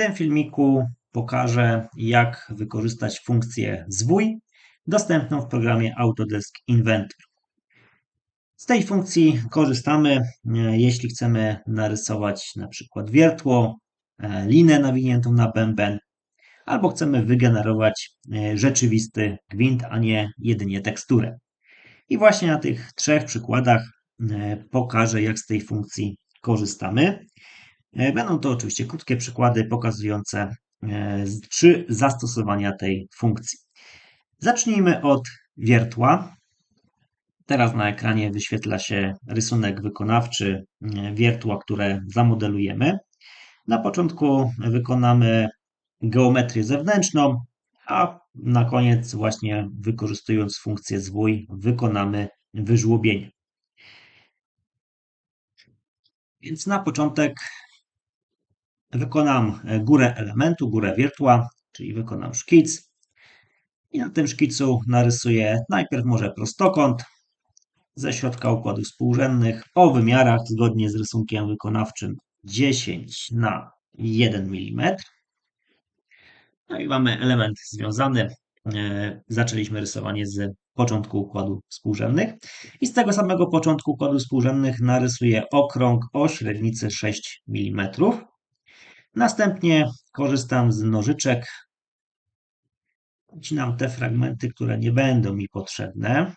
tym filmiku pokażę, jak wykorzystać funkcję zwój dostępną w programie Autodesk Inventor. Z tej funkcji korzystamy, e, jeśli chcemy narysować na przykład wiertło, e, linę nawiniętą na bęben, albo chcemy wygenerować e, rzeczywisty gwint, a nie jedynie teksturę. I właśnie na tych trzech przykładach pokażę, jak z tej funkcji korzystamy. Będą to oczywiście krótkie przykłady pokazujące trzy zastosowania tej funkcji. Zacznijmy od wiertła. Teraz na ekranie wyświetla się rysunek wykonawczy e, wiertła, które zamodelujemy. Na początku wykonamy geometrię zewnętrzną, a na koniec właśnie wykorzystując funkcję zwój wykonamy wyżłobienie. Więc na początek wykonam górę elementu, górę wiertła, czyli wykonam szkic. I na tym szkicu narysuję najpierw może prostokąt, ze środka układów współrzędnych o wymiarach zgodnie z rysunkiem wykonawczym 10 na 1 mm. No i mamy element związany. E, zaczęliśmy rysowanie z początku układu współrzędnych. I z tego samego początku układu współrzędnych narysuję okrąg o średnicy 6 mm. Następnie korzystam z nożyczek. Ucinam te fragmenty, które nie będą mi potrzebne.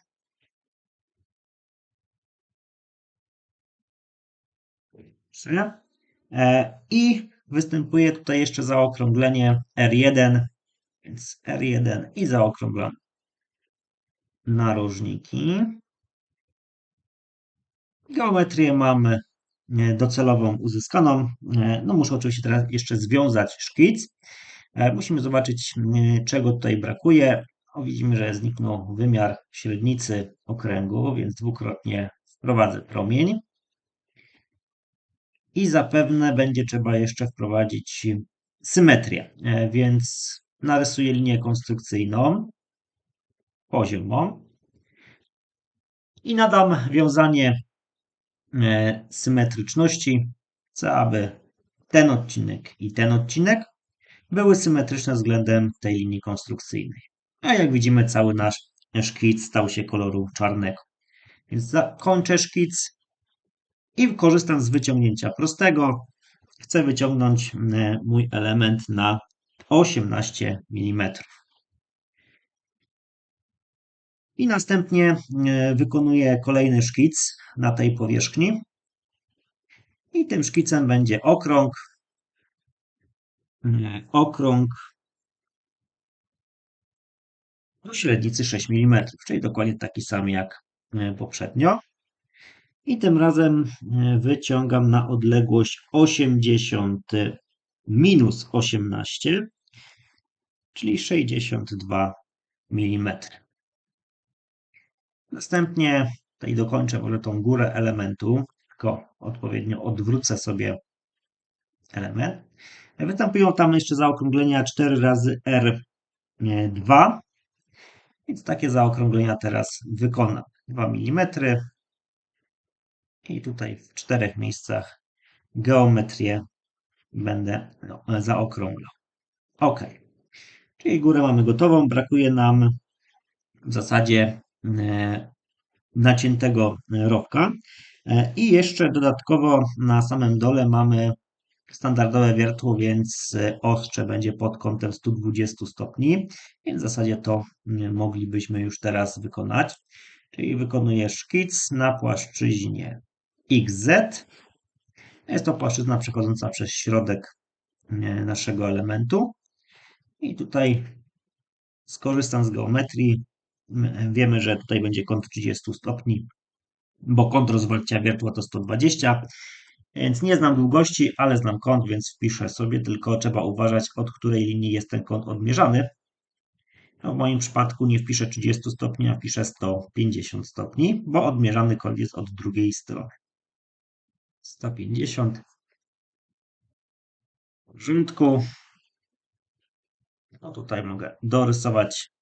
E, I występuje tutaj jeszcze zaokrąglenie R1, więc R1 i zaokrąglam narożniki. Geometrię mamy docelową uzyskaną. E, no muszę oczywiście teraz jeszcze związać szkic. Musimy zobaczyć, czego tutaj brakuje. O, widzimy, że zniknął wymiar średnicy okręgu, więc dwukrotnie wprowadzę promień i zapewne będzie trzeba jeszcze wprowadzić symetrię, e, więc narysuję linię konstrukcyjną poziomą i nadam wiązanie e, symetryczności, co aby ten odcinek i ten odcinek były symetryczne względem tej linii konstrukcyjnej. A jak widzimy, cały nasz szkic stał się koloru czarnego. Więc zakończę szkic i korzystam z wyciągnięcia prostego. Chcę wyciągnąć e, mój element na 18 mm. I następnie e, wykonuję kolejny szkic na tej powierzchni. I tym szkicem będzie okrąg. E, okrąg do średnicy 6 mm, czyli dokładnie taki sam jak poprzednio. I tym razem e, wyciągam na odległość 80 minus 18, czyli 62 mm. Następnie tutaj dokończę może tą górę elementu, tylko odpowiednio odwrócę sobie element. Występują tam jeszcze zaokrąglenia 4 razy R2, więc takie zaokrąglenia teraz wykonam. 2 mm, i tutaj w czterech miejscach geometrię będę no, zaokrąglał. OK. Czyli górę mamy gotową. Brakuje nam w zasadzie naciętego rowka. E, I jeszcze dodatkowo na samym dole mamy standardowe wiertło, więc ostrze będzie pod kątem 120 stopni, więc w zasadzie to moglibyśmy już teraz wykonać. Czyli wykonuję szkic na płaszczyźnie XZ. Jest to płaszczyzna przechodząca przez środek e, naszego elementu. I tutaj skorzystam z geometrii. Wiemy, że tutaj będzie kąt 30 stopni, bo kąt rozwarcia wiertła to 120. Więc nie znam długości, ale znam kąt, więc wpiszę sobie, tylko trzeba uważać, od której linii jest ten kąt odmierzany. No w moim przypadku nie wpiszę 30 stopni, a wpiszę 150 stopni, bo odmierzany kąt jest od drugiej strony. 150 porządku. No tutaj mogę dorysować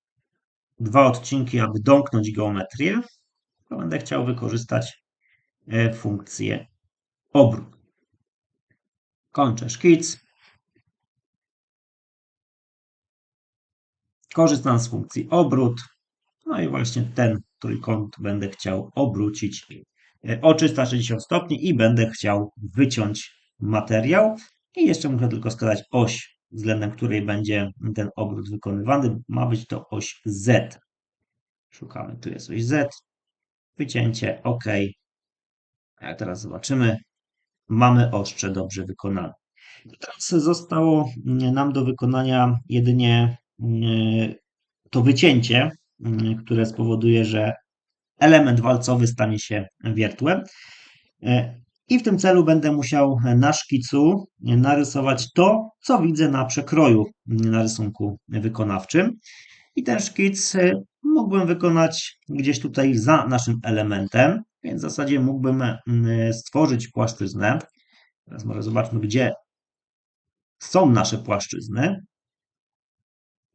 dwa odcinki, aby domknąć geometrię, to będę chciał wykorzystać e, funkcję obrót. Kończę szkic. Korzystam z funkcji obrót. No i właśnie ten trójkąt będę chciał obrócić e, o 360 stopni i będę chciał wyciąć materiał. I jeszcze muszę tylko wskazać oś względem której będzie ten obrót wykonywany. Ma być to oś Z. Szukamy, tu jest oś Z. Wycięcie, OK. A teraz zobaczymy, mamy ostrze dobrze wykonane. Teraz zostało nam do wykonania jedynie mm, to wycięcie, mm, które spowoduje, że element walcowy stanie się wiertłem. I w tym celu będę musiał na szkicu narysować to, co widzę na przekroju na rysunku wykonawczym. I ten szkic e, mógłbym wykonać gdzieś tutaj za naszym elementem, więc w zasadzie mógłbym mm, stworzyć płaszczyznę. Teraz może zobaczmy, gdzie są nasze płaszczyzny.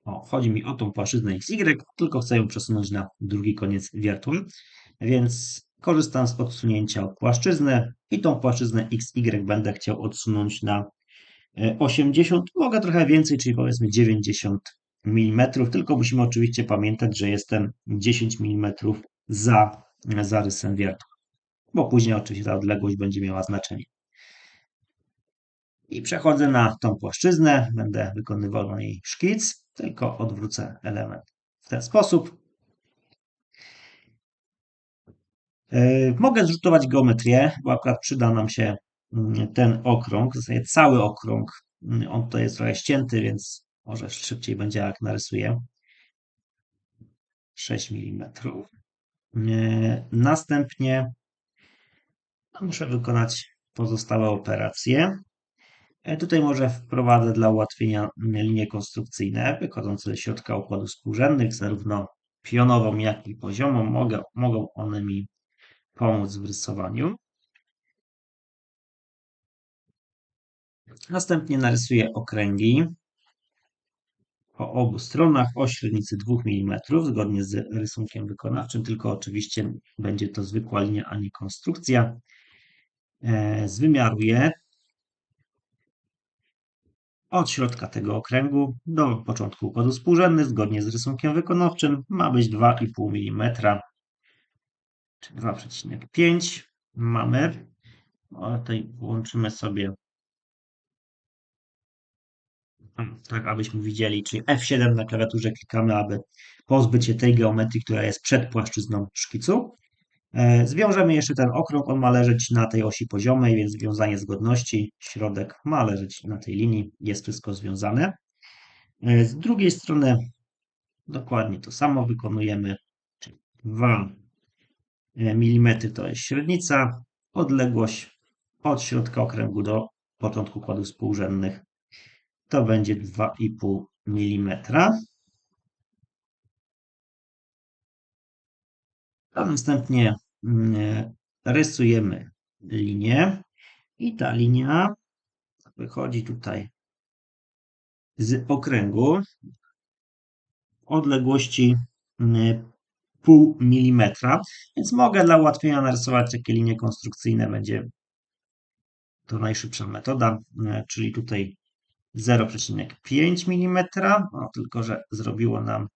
O, chodzi mi o tą płaszczyznę XY, tylko chcę ją przesunąć na drugi koniec wiertła, więc korzystam z odsunięcia płaszczyzny i tą płaszczyznę XY będę chciał odsunąć na 80, e, mogę trochę więcej, czyli powiedzmy 90 mm, tylko musimy oczywiście pamiętać, że jestem 10 mm za zarysem wiertła, bo później oczywiście ta odległość będzie miała znaczenie. I przechodzę na tą płaszczyznę, będę wykonywał na niej szkic, tylko odwrócę element w ten sposób. Mogę zrzutować geometrię, bo akurat przyda nam się mm, ten okrąg, w zasadzie cały okrąg. Mm, on tutaj jest trochę ścięty, więc może szybciej będzie jak narysuję. 6 mm. E, następnie muszę wykonać pozostałe operacje. E, tutaj może wprowadzę dla ułatwienia linie konstrukcyjne wychodzące ze środka układów współrzędnych, zarówno pionową, jak i poziomą. Mogę, mogą one mi pomóc w rysowaniu. Następnie narysuję okręgi po obu stronach o średnicy 2 mm, zgodnie z rysunkiem wykonawczym, tylko oczywiście będzie to zwykła linia, a nie konstrukcja. E, zwymiaruję od środka tego okręgu do początku układu współrzędny, zgodnie z rysunkiem wykonawczym, ma być 2,5 mm, czy 2,5 mamy. O, tutaj włączymy sobie tak abyśmy widzieli, czyli F7 na klawiaturze klikamy, aby pozbyć się tej geometrii, która jest przed płaszczyzną szkicu. E, zwiążemy jeszcze ten okrąg, on ma leżeć na tej osi poziomej, więc związanie zgodności, środek ma leżeć na tej linii, jest wszystko związane. E, z drugiej strony dokładnie to samo wykonujemy, czyli 2 e, mm to jest średnica, odległość od środka okręgu do początku układów współrzędnych to będzie 2,5 mm. A następnie mm, rysujemy linię i ta linia wychodzi tutaj z okręgu odległości mm, pół milimetra, więc mogę dla ułatwienia narysować takie linie konstrukcyjne, będzie to najszybsza metoda, mm, czyli tutaj 0,5 mm, no, tylko że zrobiło nam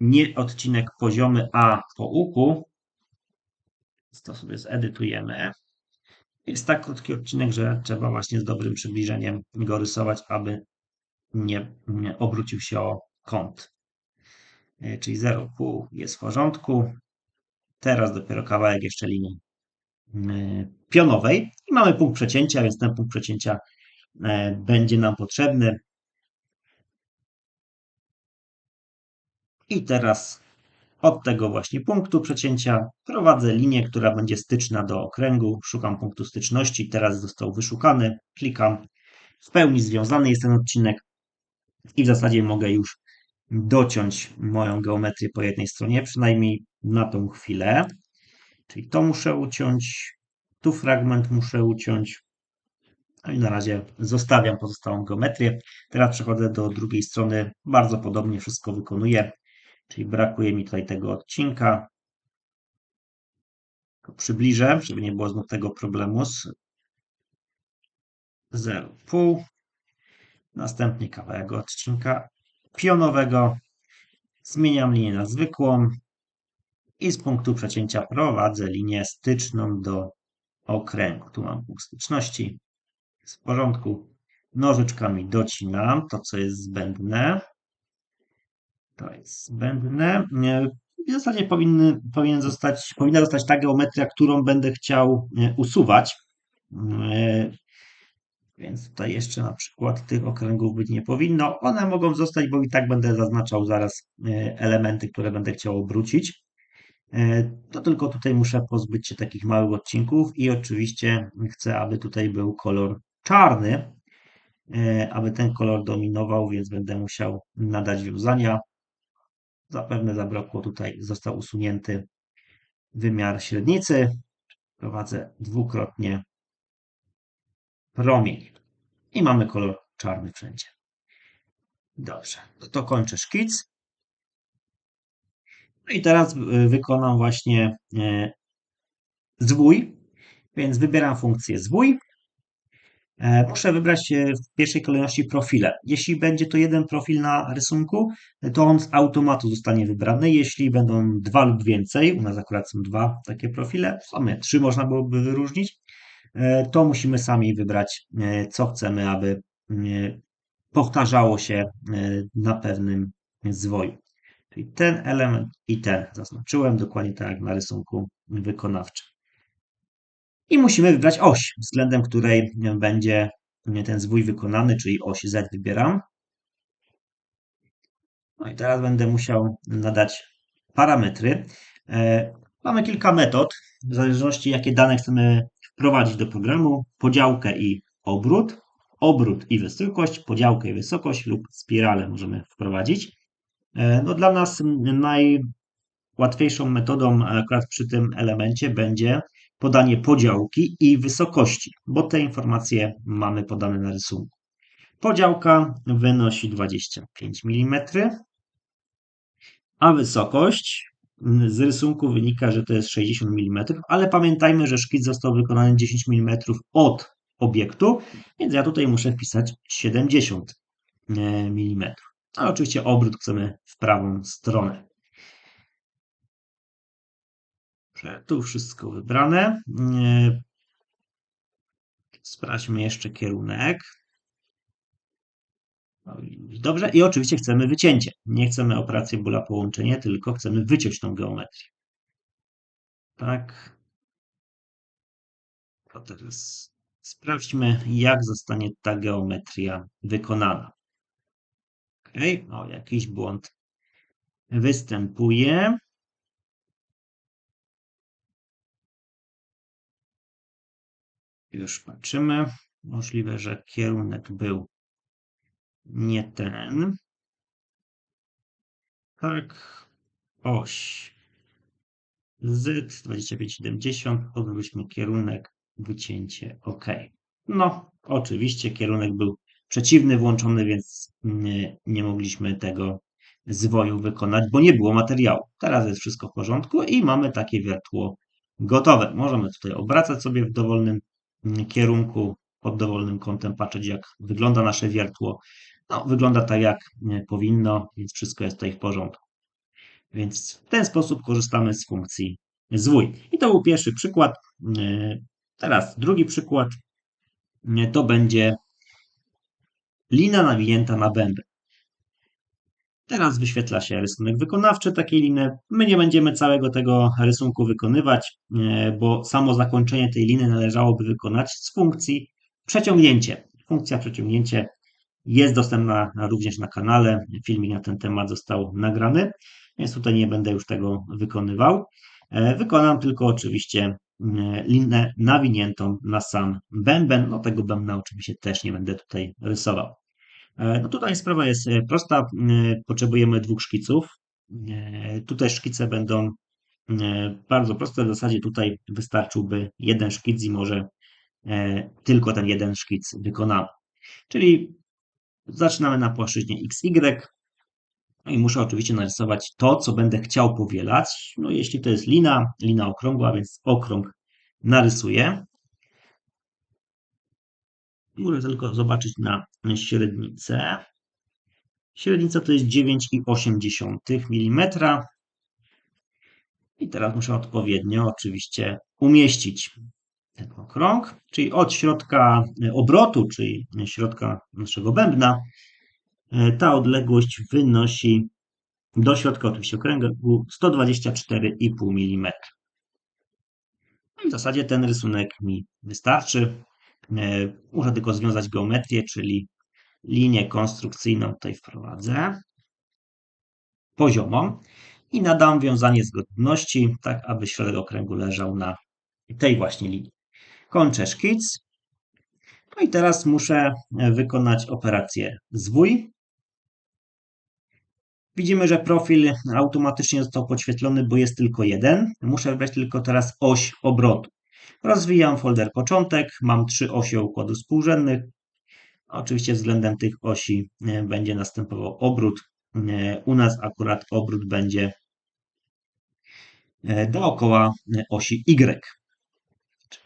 nie odcinek poziomy A po uku, to sobie zedytujemy. Jest tak krótki odcinek, że trzeba właśnie z dobrym przybliżeniem go rysować, aby nie, nie obrócił się o kąt. E, czyli 0,5 jest w porządku. Teraz dopiero kawałek jeszcze linii e, pionowej i mamy punkt przecięcia, więc ten punkt przecięcia e, będzie nam potrzebny. I teraz od tego właśnie punktu przecięcia prowadzę linię, która będzie styczna do okręgu. Szukam punktu styczności. Teraz został wyszukany. Klikam. W pełni związany jest ten odcinek i w zasadzie mogę już dociąć moją geometrię po jednej stronie, przynajmniej na tą chwilę. Czyli to muszę uciąć, tu fragment muszę uciąć. No i na razie zostawiam pozostałą geometrię. Teraz przechodzę do drugiej strony. Bardzo podobnie wszystko wykonuję. Czyli brakuje mi tutaj tego odcinka. Przybliżę, żeby nie było znów tego problemu z 0,5. Następnie kawałek odcinka pionowego, zmieniam linię na zwykłą i z punktu przecięcia prowadzę linię styczną do okręgu. Tu mam punkt styczności, w porządku. Nożyczkami docinam to, co jest zbędne. To jest zbędne. W zasadzie powinny, powinien zostać, powinna zostać ta geometria, którą będę chciał e, usuwać. E, więc tutaj jeszcze na przykład tych okręgów być nie powinno. One mogą zostać, bo i tak będę zaznaczał zaraz e, elementy, które będę chciał obrócić. To tylko tutaj muszę pozbyć się takich małych odcinków i oczywiście chcę, aby tutaj był kolor czarny, aby ten kolor dominował, więc będę musiał nadać wiązania. Zapewne zabrakło tutaj, został usunięty wymiar średnicy. Prowadzę dwukrotnie promień i mamy kolor czarny wszędzie. Dobrze, to kończę szkic. No i teraz y, wykonam właśnie y, zwój, więc wybieram funkcję zwój E, muszę wybrać w pierwszej kolejności profile. Jeśli będzie to jeden profil na rysunku, to on z automatu zostanie wybrany. Jeśli będą dwa lub więcej, u nas akurat są dwa takie profile, w sumie trzy można byłoby wyróżnić, to musimy sami wybrać, co chcemy, aby powtarzało się na pewnym zwoju. Czyli ten element i ten zaznaczyłem dokładnie tak jak na rysunku wykonawczym. I musimy wybrać oś, względem której będzie ten zwój wykonany, czyli oś Z wybieram. No i teraz będę musiał nadać parametry. E, mamy kilka metod, w zależności jakie dane chcemy wprowadzić do programu. Podziałkę i obrót, obrót i wysokość, podziałkę i wysokość lub spiralę możemy wprowadzić. E, no dla nas najłatwiejszą metodą akurat przy tym elemencie będzie podanie podziałki i wysokości, bo te informacje mamy podane na rysunku. Podziałka wynosi 25 mm, a wysokość z rysunku wynika, że to jest 60 mm, ale pamiętajmy, że szkic został wykonany 10 mm od obiektu, więc ja tutaj muszę wpisać 70 mm. Ale oczywiście obrót chcemy w prawą stronę. Tu wszystko wybrane. Sprawdźmy jeszcze kierunek. Dobrze, i oczywiście chcemy wycięcie. Nie chcemy operacji bóla połączenie, tylko chcemy wyciąć tą geometrię. Tak. To teraz sprawdźmy, jak zostanie ta geometria wykonana. Ok, o, jakiś błąd występuje. Już patrzymy. Możliwe, że kierunek był nie ten. Tak. Oś. Z 2570. Odwróćmy kierunek. Wycięcie. OK. No, oczywiście kierunek był przeciwny włączony, więc nie, nie mogliśmy tego zwoju wykonać, bo nie było materiału. Teraz jest wszystko w porządku i mamy takie wiertło gotowe. Możemy tutaj obracać sobie w dowolnym kierunku pod dowolnym kątem, patrzeć jak wygląda nasze wiertło. No, wygląda tak jak powinno, więc wszystko jest tutaj w porządku. Więc w ten sposób korzystamy z funkcji zwój. I to był pierwszy przykład. Teraz drugi przykład to będzie lina nawinięta na bęben. Teraz wyświetla się rysunek wykonawczy takiej liny. My nie będziemy całego tego rysunku wykonywać, e, bo samo zakończenie tej liny należałoby wykonać z funkcji przeciągnięcie. Funkcja przeciągnięcie jest dostępna również na kanale. Filmik na ten temat został nagrany, więc tutaj nie będę już tego wykonywał. E, wykonam tylko oczywiście e, linę nawiniętą na sam bęben. No tego bębna oczywiście też nie będę tutaj rysował. E, no tutaj sprawa jest e, prosta. Potrzebujemy dwóch szkiców. Tutaj szkice będą bardzo proste. W zasadzie tutaj wystarczyłby jeden szkic i może tylko ten jeden szkic wykonamy. Czyli zaczynamy na płaszczyźnie XY. No i muszę oczywiście narysować to, co będę chciał powielać. No jeśli to jest lina, lina okrągła, więc okrąg narysuję. Muszę tylko zobaczyć na średnicę. Średnica to jest 9,8 mm. I teraz muszę odpowiednio oczywiście umieścić ten okrąg, czyli od środka obrotu, czyli środka naszego bębna, ta odległość wynosi do środka oczywiście okręgu 124,5 mm. I w zasadzie ten rysunek mi wystarczy. E, muszę tylko związać geometrię, czyli linię konstrukcyjną tutaj wprowadzę, poziomą i nadam wiązanie zgodności, tak aby środek okręgu leżał na tej właśnie linii. Kończę szkic. No i teraz muszę wykonać operację zwój. Widzimy, że profil automatycznie został podświetlony, bo jest tylko jeden. Muszę wybrać tylko teraz oś obrotu. Rozwijam folder początek, mam trzy osie układu współrzędnych. Oczywiście względem tych osi e, będzie następował obrót. E, u nas akurat obrót będzie e, dookoła osi Y.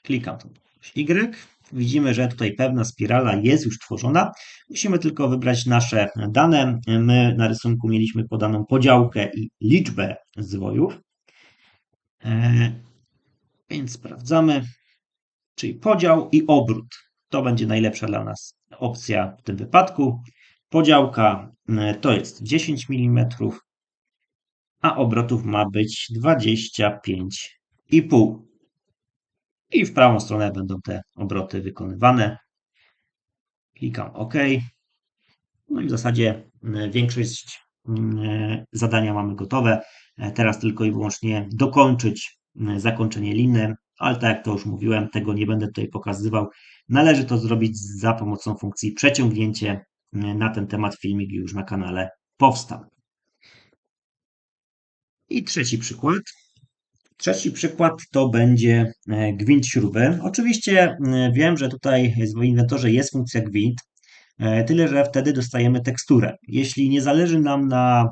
Klikam tu Y. Widzimy, że tutaj pewna spirala jest już tworzona. Musimy tylko wybrać nasze dane. My na rysunku mieliśmy podaną podziałkę i liczbę zwojów. Więc sprawdzamy, czyli podział i obrót. To będzie najlepsza dla nas opcja w tym wypadku. Podziałka e, to jest 10 mm, a obrotów ma być 25,5. I w prawą stronę będą te obroty wykonywane. Klikam OK. No i w zasadzie e, większość e, zadania mamy gotowe. Teraz tylko i wyłącznie dokończyć zakończenie liny, ale tak jak to już mówiłem, tego nie będę tutaj pokazywał. Należy to zrobić za pomocą funkcji przeciągnięcie. Na ten temat filmik już na kanale powstał. I trzeci przykład. Trzeci przykład to będzie e, gwint śruby. Oczywiście e, wiem, że tutaj w inwentorze jest funkcja gwint, e, tyle że wtedy dostajemy teksturę. Jeśli nie zależy nam na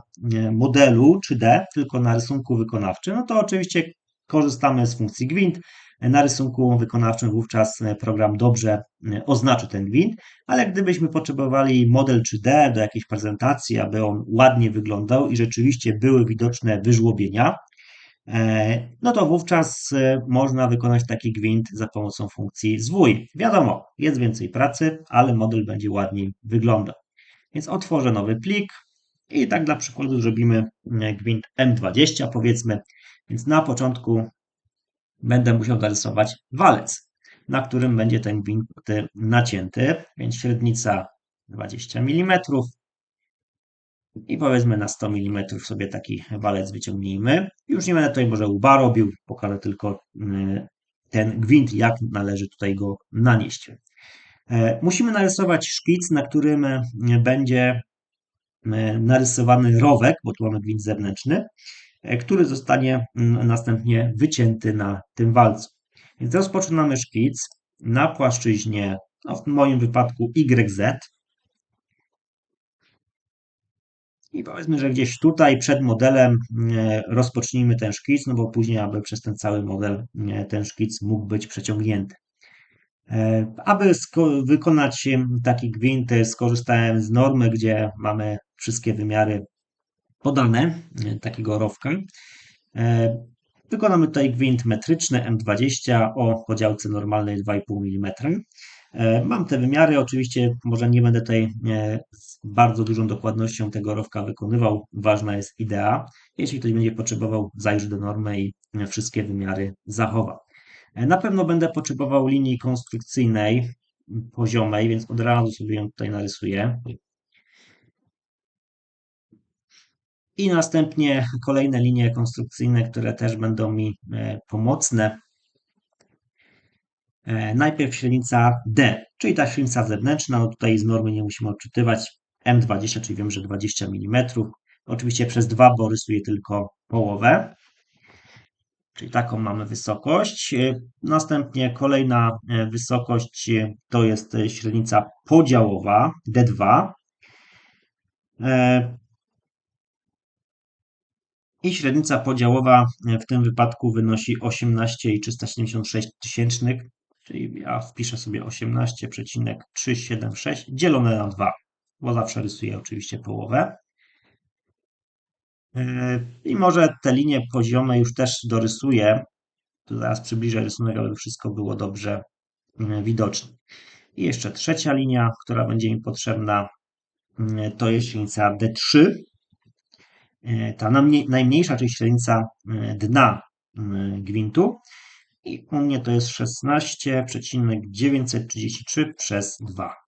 modelu 3D, tylko na rysunku wykonawczym, no to oczywiście korzystamy z funkcji gwint. Na rysunku wykonawczym wówczas program dobrze oznaczy ten gwint, ale gdybyśmy potrzebowali model 3D do jakiejś prezentacji, aby on ładnie wyglądał i rzeczywiście były widoczne wyżłobienia, no to wówczas e, można wykonać taki gwint za pomocą funkcji zwój. Wiadomo, jest więcej pracy, ale model będzie ładniej wyglądał. Więc otworzę nowy plik i tak dla przykładu zrobimy e, gwint M20 powiedzmy. Więc na początku będę musiał zarysować walec, na którym będzie ten gwint nacięty, więc średnica 20 mm i powiedzmy na 100 mm sobie taki walec wyciągnijmy. Już nie będę tutaj może łba robił, pokażę tylko y, ten gwint, jak należy tutaj go nanieść. E, musimy narysować szkic, na którym y, będzie y, narysowany rowek, bo tu mamy gwint zewnętrzny, E, który zostanie mm, następnie wycięty na tym walcu. Więc rozpoczynamy szkic na płaszczyźnie, no w moim wypadku YZ. I powiedzmy, że gdzieś tutaj przed modelem e, rozpocznijmy ten szkic, no bo później, aby przez ten cały model e, ten szkic mógł być przeciągnięty. Aby wykonać taki gwint, skorzystałem z normy, gdzie mamy wszystkie wymiary podane e, takiego rowka. E, wykonamy tutaj gwint metryczny M20 o podziałce normalnej 2,5 mm. E, mam te wymiary, oczywiście może nie będę tutaj bardzo dużą dokładnością tego rowka wykonywał, ważna jest idea. Jeśli ktoś będzie potrzebował, zajrzy do normy i wszystkie wymiary zachowa. Na pewno będę potrzebował linii konstrukcyjnej, poziomej, więc od razu sobie ją tutaj narysuję. i następnie kolejne linie konstrukcyjne, które też będą mi e, pomocne. E, najpierw średnica D, czyli ta średnica zewnętrzna, no tutaj z normy nie musimy odczytywać, M20, czyli wiem, że 20 mm. Oczywiście przez 2, bo rysuję tylko połowę. Czyli taką mamy wysokość. E, następnie kolejna wysokość to jest średnica podziałowa D2 i średnica podziałowa w tym wypadku wynosi 18,376 tysięcznych, czyli ja wpiszę sobie 18,376 dzielone na 2. bo zawsze rysuję oczywiście połowę. Yy, I może te linie poziome już też dorysuję. Tu zaraz przybliżę rysunek, aby wszystko było dobrze yy, widoczne. I jeszcze trzecia linia, która będzie mi potrzebna, yy, to jest średnica D3. Ta najmniejsza, czyli średnica dna gwintu. I u mnie to jest 16,933 przez 2.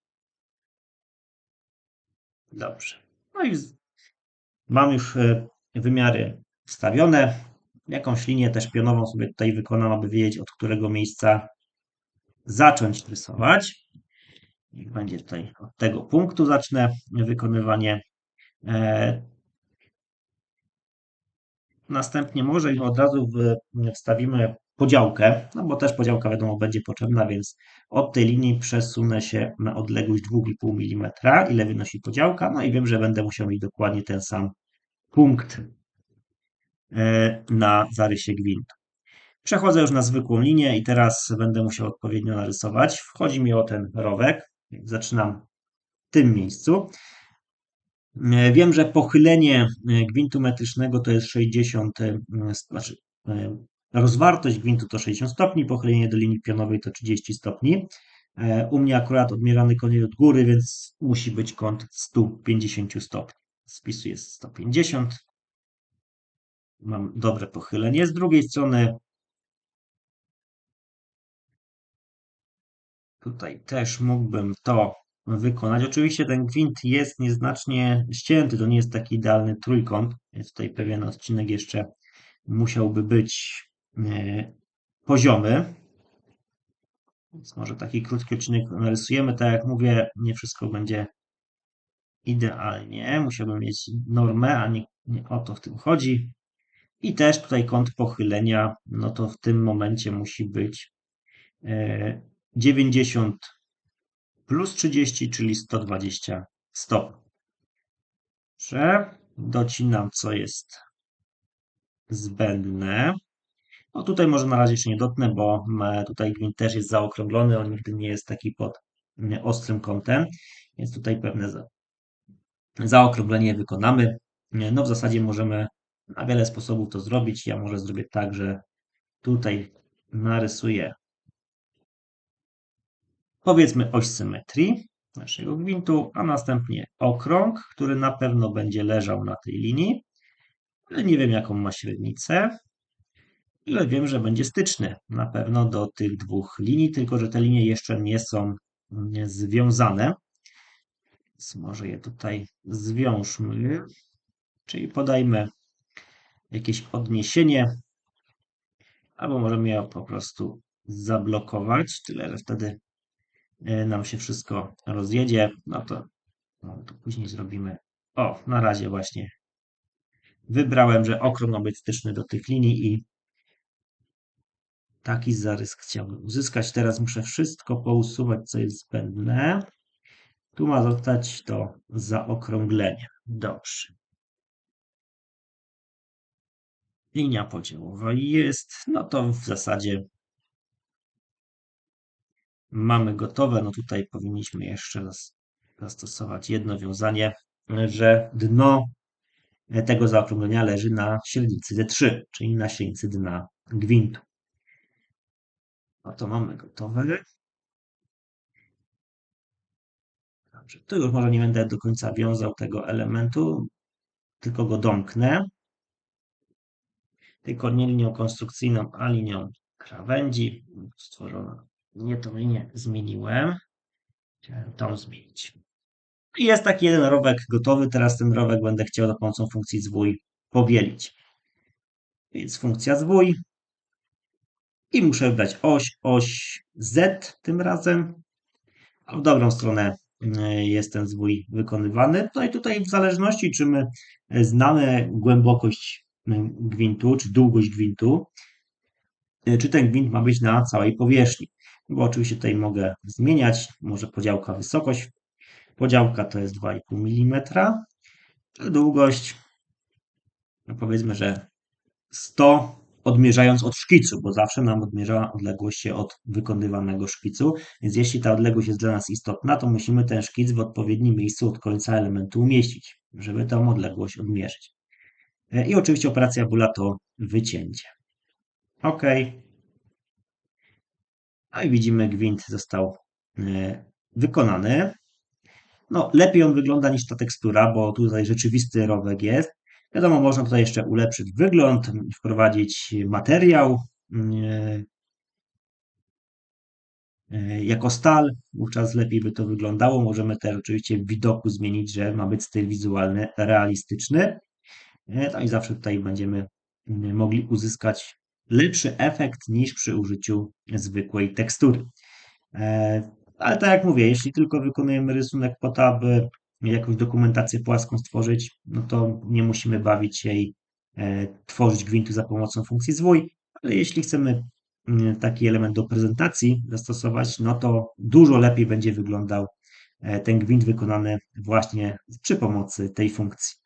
Dobrze. No i mam już wymiary wstawione. Jakąś linię też pionową sobie tutaj wykonam, aby wiedzieć od którego miejsca zacząć rysować. Niech będzie tutaj od tego punktu zacznę wykonywanie. E, następnie może od razu wstawimy podziałkę, no bo też podziałka wiadomo będzie potrzebna, więc od tej linii przesunę się na odległość 2,5 mm, ile wynosi podziałka, no i wiem, że będę musiał mieć dokładnie ten sam punkt e, na zarysie gwintu. Przechodzę już na zwykłą linię i teraz będę musiał odpowiednio narysować. Wchodzi mi o ten rowek, zaczynam w tym miejscu. E, wiem, że pochylenie e, gwintu metrycznego to jest 60, znaczy rozwartość gwintu to 60 stopni, pochylenie do linii pionowej to 30 stopni. U mnie akurat odmierzany koniec od góry, więc musi być kąt 150 stopni. Spisuję 150, mam dobre pochylenie. Z drugiej strony tutaj też mógłbym to wykonać. Oczywiście ten gwint jest nieznacznie ścięty, to nie jest taki idealny trójkąt, więc tutaj pewien odcinek jeszcze musiałby być e, poziomy. Więc może taki krótki odcinek narysujemy. Tak jak mówię, nie wszystko będzie idealnie. Musiałbym mieć normę, a nie, nie o to w tym chodzi. I też tutaj kąt pochylenia, no to w tym momencie musi być 90 e, plus 30, czyli 120 stopni. Dobrze, docinam co jest zbędne. No tutaj może na razie jeszcze nie dotnę, bo tutaj gwint też jest zaokrąglony, on nigdy nie jest taki pod ostrym kątem, więc tutaj pewne zaokrąglenie wykonamy. No w zasadzie możemy na wiele sposobów to zrobić. Ja może zrobię tak, że tutaj narysuję powiedzmy oś symetrii naszego gwintu, a następnie okrąg, który na pewno będzie leżał na tej linii, ale nie wiem jaką ma średnicę, ale wiem, że będzie styczny na pewno do tych dwóch linii, tylko że te linie jeszcze nie są związane. Więc może je tutaj zwiążmy, czyli podajmy jakieś odniesienie, albo możemy je po prostu zablokować, tyle że wtedy e, nam się wszystko rozjedzie. No to, no to później zrobimy. O, na razie właśnie wybrałem, że okrąg ma być styczny do tych linii i taki zarys chciałbym uzyskać. Teraz muszę wszystko pousuwać, co jest zbędne. Tu ma zostać to zaokrąglenie. Dobrze. linia podziałowa jest, no to w zasadzie mamy gotowe. No tutaj powinniśmy jeszcze zastosować jedno wiązanie, że dno tego zaokrąglenia leży na średnicy D3, czyli na średnicy dna gwintu. No to mamy gotowe. Dobrze, tu już może nie będę do końca wiązał tego elementu, tylko go domknę tylko nie linią konstrukcyjną, a linią krawędzi. Stworzono nie tą linię zmieniłem. Chciałem tą zmienić. I jest taki jeden rowek gotowy. Teraz ten rowek będę chciał za pomocą funkcji zwój powielić. Więc funkcja zwój. I muszę wybrać oś, oś Z tym razem. A w dobrą stronę y, jest ten zwój wykonywany. No i tutaj w zależności, czy my znamy głębokość gwintu, czy długość gwintu, e, czy ten gwint ma być na całej powierzchni. Bo oczywiście tutaj mogę zmieniać, może podziałka wysokość. Podziałka to jest 2,5 mm, długość no powiedzmy, że 100 odmierzając od szkicu, bo zawsze nam odmierza odległość się od wykonywanego szkicu, więc jeśli ta odległość jest dla nas istotna, to musimy ten szkic w odpowiednim miejscu od końca elementu umieścić, żeby tą odległość odmierzyć. E, I oczywiście operacja bóla to wycięcie. OK. No i widzimy, gwint został e, wykonany. No, lepiej on wygląda niż ta tekstura, bo tutaj rzeczywisty rowek jest. Wiadomo, można tutaj jeszcze ulepszyć wygląd, wprowadzić materiał e, e, jako stal, wówczas lepiej by to wyglądało. Możemy też oczywiście w widoku zmienić, że ma być styl wizualny realistyczny. No i zawsze tutaj będziemy mogli uzyskać lepszy efekt niż przy użyciu zwykłej tekstury. Ale tak jak mówię, jeśli tylko wykonujemy rysunek po to, aby jakąś dokumentację płaską stworzyć, no to nie musimy bawić się i e, tworzyć gwintu za pomocą funkcji zwój, ale jeśli chcemy mm, taki element do prezentacji zastosować, no to dużo lepiej będzie wyglądał e, ten gwint wykonany właśnie przy pomocy tej funkcji.